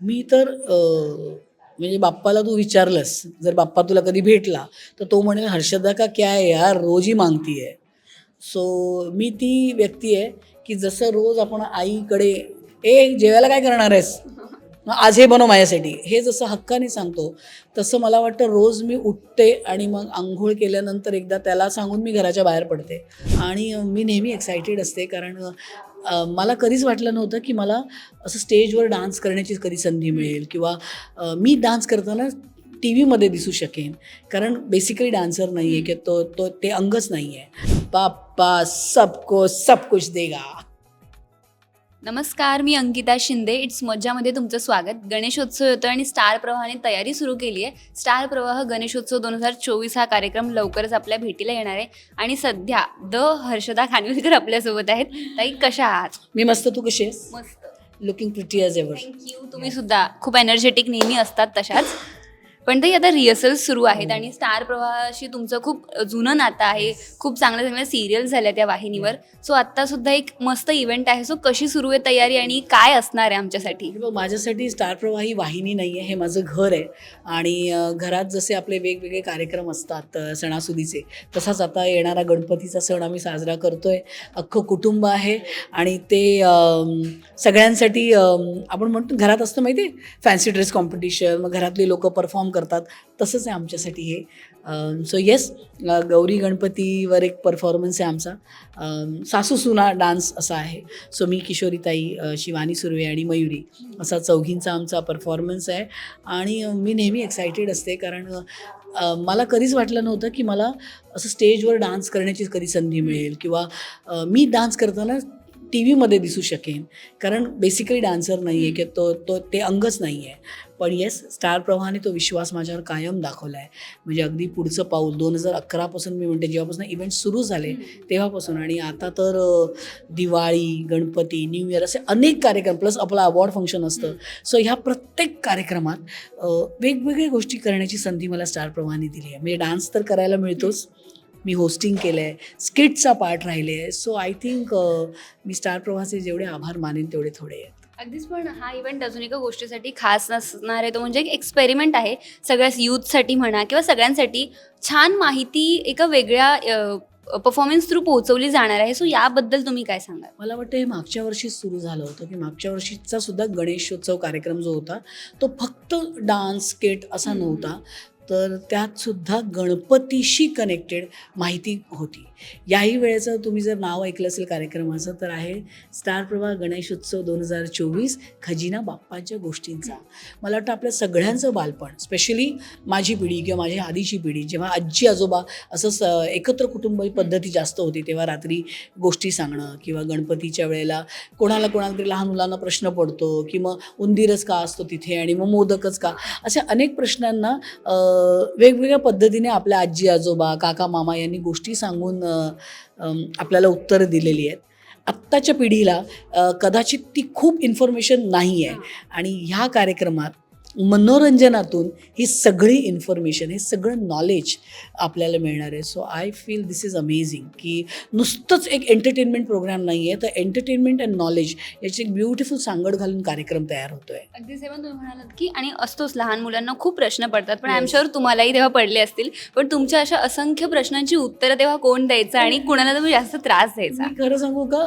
मी तर म्हणजे बाप्पाला तू विचारलंस जर बाप्पा तुला कधी भेटला तर तो म्हणेल हर्षदा का क्या आहे यार रोज ही मागती आहे सो मी ती व्यक्ती आहे की जसं रोज आपण आईकडे ए जेवायला काय करणार आहेस? मग आज हे बनव माझ्यासाठी. हे जसं हक्काने सांगतो तसं मला वाटतं रोज मी उठते आणि मग आंघोळ केल्यानंतर एकदा त्याला सांगून मी घराच्या बाहेर पडते. आणि मी नेहमी एक्सायटेड असते कारण मला कधीच वाटलं नव्हतं की मला असं स्टेजवर डान्स करण्याची कधी संधी मिळेल किंवा मी डान्स करताना टी व्हीमध्ये दिसू शकेन. कारण बेसिकली डान्सर नाही आहे की तो तो ते अंगच नाही आहे पापा सबको सब कुछ देगा. नमस्कार मी अंकिता शिंदे. इट्स मज्जामध्ये तुमचं स्वागत. गणेशोत्सव येतो आणि स्टार प्रवाहाने तयारी सुरू केली आहे. स्टार प्रवाह गणेशोत्सव दोन हजार चोवीस हा कार्यक्रम लवकरच आपल्या भेटीला येणार आहे. आणि सध्या द हर्षदा खानविलकर आपल्यासोबत आहेत. ताई कशा आहात? मी मस्त. तू कशी आहेस? मस्त. Looking pretty as ever thank you तुम्ही सुद्धा खूप एनर्जेटिक नेहमी असतात तशाच. पण ताई आता रिहर्सल सुरू आहेत आणि स्टार प्रवाहाशी तुमचं खूप जुनं नातं आहे. खूप चांगल्या चांगल्या सिरियल झाल्या त्या वाहिनीवर. सो आत्ता सुद्धा एक मस्त इव्हेंट आहे. सो कशी सुरू आहे तयारी आणि काय असणार आहे आमच्यासाठी? हे माझ्यासाठी स्टार प्रवाह ही वाहिनी नाही आहे. हे माझं घर आहे. आणि घरात जसे आपले वेगवेगळे कार्यक्रम असतात सणासुदीचे तसाच आता येणारा गणपतीचा सण आम्ही साजरा करतोय. अख्खं कुटुंब आहे. आणि ते सगळ्यांसाठी आपण म्हणतो घरात असतं माहिती आहे? फॅन्सी ड्रेस कॉम्पिटिशन मग घरातली लोक परफॉर्म करतात तसंच आहे आमच्यासाठी हे. सो येस गौरी गणपतीवर एक परफॉर्मन्स आहे आमचा. सासू सुना डान्स असा आहे. सो मी किशोरीताई शिवानी सुर्वे आणि मयुरी असा चौघींचा आमचा परफॉर्मन्स आहे. आणि मी नेहमी एक्सायटेड असते कारण मला कधीच वाटलं नव्हतं की मला असं स्टेजवर डान्स करण्याची कधी संधी मिळेल. किंवा मी डान्स करताना टी व्हीमध्ये दिसू शकेन. कारण बेसिकली डान्सर नाही आहे की तो तो ते अंगच नाही आहे पण येस स्टार प्रवाहाने तो विश्वास माझ्यावर कायम दाखवला आहे म्हणजे अगदी पुढचं पाऊल दोन हजार अकरापासून मी म्हणते जेव्हापासून इव्हेंट सुरू झाले तेव्हापासून. आणि आता तर दिवाळी गणपती न्यू इयर असे अनेक कार्यक्रम प्लस आपलं अवॉर्ड फंक्शन असतं. सो ह्या प्रत्येक कार्यक्रमात वेगवेगळ्या गोष्टी करण्याची संधी मला स्टार प्रवाहाने दिली आहे म्हणजे डान्स तर करायला मिळतोच. मी होस्टिंग केलं आहे स्किटचा पार्ट राहिले आहे सो आय थिंक मी स्टार प्रवाहाचे जेवढे आभार मानेन तेवढे थोडे आहेत. अगदीच पण हा इव्हेंट अजून एका गोष्टीसाठी खास नसणार आहे. तो म्हणजे एक एक्सपेरिमेंट आहे. सगळ्याच यूथसाठी म्हणा किंवा सगळ्यांसाठी छान माहिती एका वेगळ्या परफॉर्मन्स थ्रू पोहोचवली जाणार आहे. सो याबद्दल तुम्ही काय सांगाल? मला वाटतं हे मागच्या वर्षीच सुरू झालं होतं की मागच्या वर्षीचा सुद्धा गणेशोत्सव कार्यक्रम जो होता तो फक्त डान्स स्केट असा नव्हता. तर त्यातसुद्धा गणपतीशी कनेक्टेड माहिती होती. याही वेळेचं तुम्ही जर नाव ऐकलं असेल कार्यक्रमाचं तर आहे स्टार प्रभा गणेशोत्सव दोन हजार चोवीस खजिना बाप्पाच्या गोष्टींचा. मला वाटतं आपल्या सगळ्यांचं बालपण स्पेशली माझी पिढी किंवा माझी आधीची पिढी जेव्हा आजी आजोबा असं स एकत्र कुटुंब पद्धती जास्त होती तेव्हा रात्री गोष्टी सांगणं किंवा गणपतीच्या वेळेला कोणाला कोणाला तरी लहान मुलांना प्रश्न पडतो की मग उंदीरच का असतो तिथे आणि मग मोदकच का? अशा अनेक प्रश्नांना वेगवेगळ्या पद्धतीने आपल्या आजी आजोबा काका मामा यांनी गोष्टी सांगून आपल्याला उत्तरं दिलेली आहेत. आत्ताच्या पिढीला कदाचित ती खूप इन्फॉर्मेशन नाही आहे आणि ह्या कार्यक्रमात मनोरंजनातून ही सगळी इन्फॉर्मेशन हे सगळं नॉलेज आपल्याला मिळणार आहे. So I feel this is amazing की नुसतंच एक एंटरटेनमेंट प्रोग्राम नाही आहे तर एंटरटेनमेंट अँड नॉलेज याची एक ब्युटिफुल सांगड घालून कार्यक्रम तयार होतो आहे अगदी सेवन तुम्ही म्हणालात की आणि असतोच लहान मुलांना खूप प्रश्न पडतात. पण आय एम. शुअर तुम्हालाही तेव्हा पडले असतील. पण तुमच्या अशा असंख्य प्रश्नांची उत्तरं तेव्हा कोण द्यायचं आणि कुणाला तुम्ही जास्त त्रास द्यायचा? मी खरं सांगू का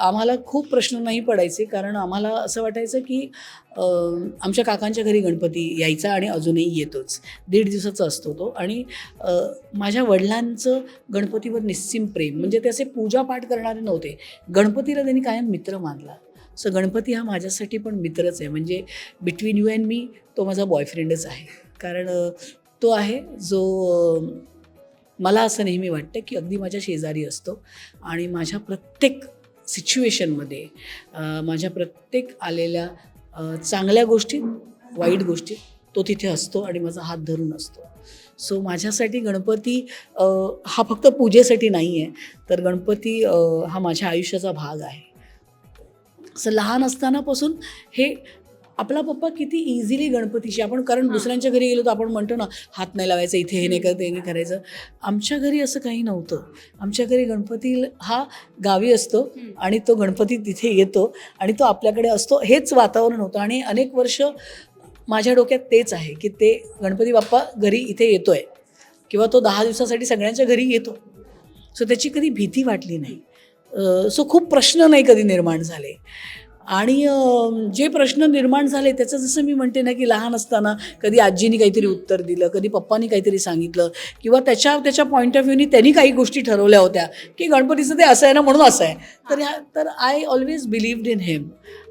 आम्हाला खूप प्रश्न नाही पडायचे. कारण आम्हाला असं वाटायचं की आमच्या काकांच्या घरी गणपती यायचा आणि अजूनही येतोच. दीड दिवसाचा असतो तो. आणि माझ्या वडिलांचं गणपतीवर निस्सिम प्रेम म्हणजे ते असे पूजापाठ करणारे नव्हते. गणपतीला त्यांनी कायम मित्र मानला. सो गणपती हा माझ्यासाठी पण मित्रच आहे. म्हणजे बिटवीन यू अँड मी तो माझा बॉयफ्रेंडच आहे. कारण तो आहे जो मला असं नेहमी वाटतं की अगदी माझ्या शेजारी असतो. आणि माझ्या प्रत्येक सिच्युएशनमध्ये माझ्या प्रत्येक आलेल्या चांगल्या गोष्टी वाईट गोष्टी तो तिथे असतो आणि माझा हात धरून असतो. सो माझ्यासाठी गणपती हा फक्त पूजेसाठी नाही आहे तर गणपती हा माझ्या आयुष्याचा भाग आहे. असं लहान असतानापासून हे आपला पप्पा किती इझिली गणपतीशी आपण कारण दुसऱ्यांच्या घरी गेलो तर आपण म्हणतो ना हात नाही लावायचं इथे हे नाही करत हे नाही करायचं. आमच्या घरी असं काही नव्हतं. आमच्या घरी गणपती हा गावी असतो आणि तो गणपती तिथे येतो आणि तो आपल्याकडे असतो. हेच वातावरण होतं आणि अनेक वर्ष माझ्या डोक्यात तेच आहे की ते गणपती बाप्पा घरी इथे येतोय किंवा तो दहा दिवसासाठी सगळ्यांच्या घरी येतो. सो त्याची कधी भीती वाटली नाही. सो खूप प्रश्न नाही कधी निर्माण झाले. आणि जे प्रश्न निर्माण झाले त्याचं जसं मी म्हणते ना की लहान असताना कधी आजीनी काहीतरी उत्तर दिलं कधी पप्पानी काहीतरी सांगितलं किंवा त्याच्या त्याच्या पॉईंट ऑफ व्ह्यूनी त्यांनी काही गोष्टी ठरवल्या होत्या की गणपतीचं ते असं आहे ना म्हणून असं आहे. तर ह्या तर I always believed in him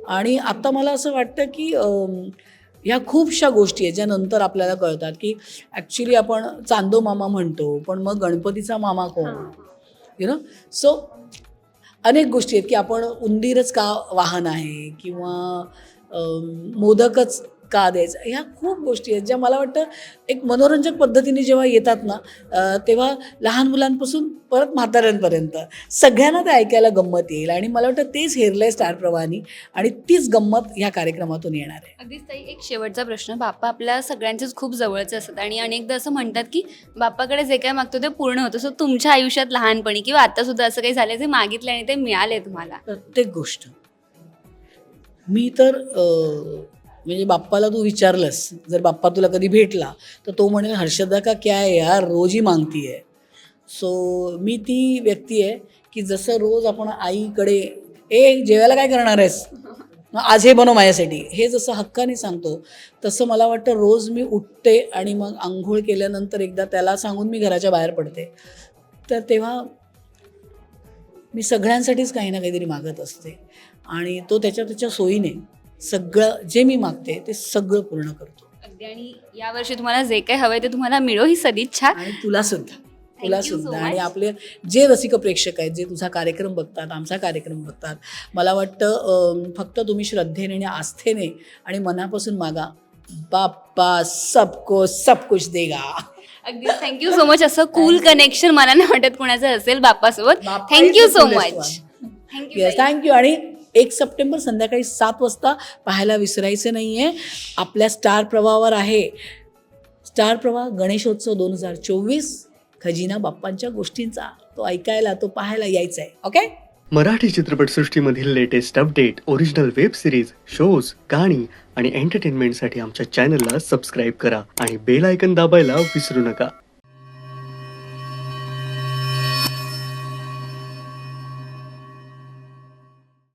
आणि आत्ता मला असं वाटतं की ह्या खूपशा गोष्टी आहेत ज्या नंतर आपल्याला कळतात की ॲक्च्युली आपण चांदो मामा म्हणतो पण मग गणपतीचा मामा कोण? यु नो सो अनेक गोष्टी आहेत की आपण उंदीरच का वाहन आहे किंवा मोदकच का द्यायचं? ह्या खूप गोष्टी आहेत ज्या मला वाटतं एक मनोरंजक पद्धतीने जेव्हा येतात ना तेव्हा लहान मुलांपासून परत म्हाताऱ्यांपर्यंत सगळ्यांना ते ऐकायला गंमत येईल आणि मला वाटतं तेच हेरलं आहे स्टार प्रवाहानी आणि तीच गंमत ह्या कार्यक्रमातून येणार आहे. अगदीच ताई एक शेवटचा प्रश्न. बाप्पा आपल्या सगळ्यांचेच खूप जवळचे असतात आणि अनेकदा असं म्हणतात की बाप्पाकडे जे काय मागतो ते पूर्ण होतं. सो तुमच्या आयुष्यात लहानपणी किंवा आता सुद्धा असं काही झालं जे मागितलं आणि ते मिळाले तुम्हाला? प्रत्येक गोष्ट. मी तर म्हणजे बाप्पाला तू विचारलंस जर बाप्पा तुला कधी भेटला तर तो म्हणेल हर्षदा का क्या आहे यार रोज ही मागती आहे सो मी ती व्यक्ती आहे की जसं रोज आपण आईकडे ए जेवायला काय करणार आहेस? मग आज हे बनव माझ्यासाठी. हे जसं हक्काने सांगतो तसं मला वाटतं रोज मी उठते आणि मग आंघोळ केल्यानंतर एकदा त्याला सांगून मी घराच्या बाहेर पडते. तर तेव्हा मी सगळ्यांसाठीच काही ना काहीतरी मागत असते. आणि तो त्याच्या त्याच्या सोयीने सगळं जे मी मागते ते सगळं पूर्ण करतो. अगदी. आणि यावर्षी तुम्हाला जे काही हवंय ते तुम्हाला मिळो ही सदिच्छा. आणि तुला सुद्धा. तुला सुद्धा. आणि. आपले जे रसिक प्रेक्षक आहेत जे तुझा कार्यक्रम बघतात आमचा कार्यक्रम बघतात मला वाटतं फक्त तुम्ही श्रद्धेने आणि आस्थेने आणि मनापासून मागा. बाप्पा सबको सब कुछ देगा. अगदी. थँक्यू सो मच असं कूल कनेक्शन मला नाही वाटत कुणाचं असेल बाप्पासोबत. Bappa thank you so much. Thank you thank you आणि एक सप्टेंबर संध्याकाळी सात वाजता पाहायला विसरायचं नाही आहे आपल्या स्टार प्रवाहावर आहे. स्टार प्रवाह गणेशोत्सव दोन हजार चोवीस. खजिना बाप्पांच्या गोष्टींचा तो ऐकायला तो पाहायला यायचा आहे okay Marathi चित्रपटसृष्टीमधील latest update original web series shows गाणी आणि एंटरटेनमेंटसाठी आमच्या चॅनलला सबस्क्राईब करा आणि बेल आयकन दाबायला विसरू नका.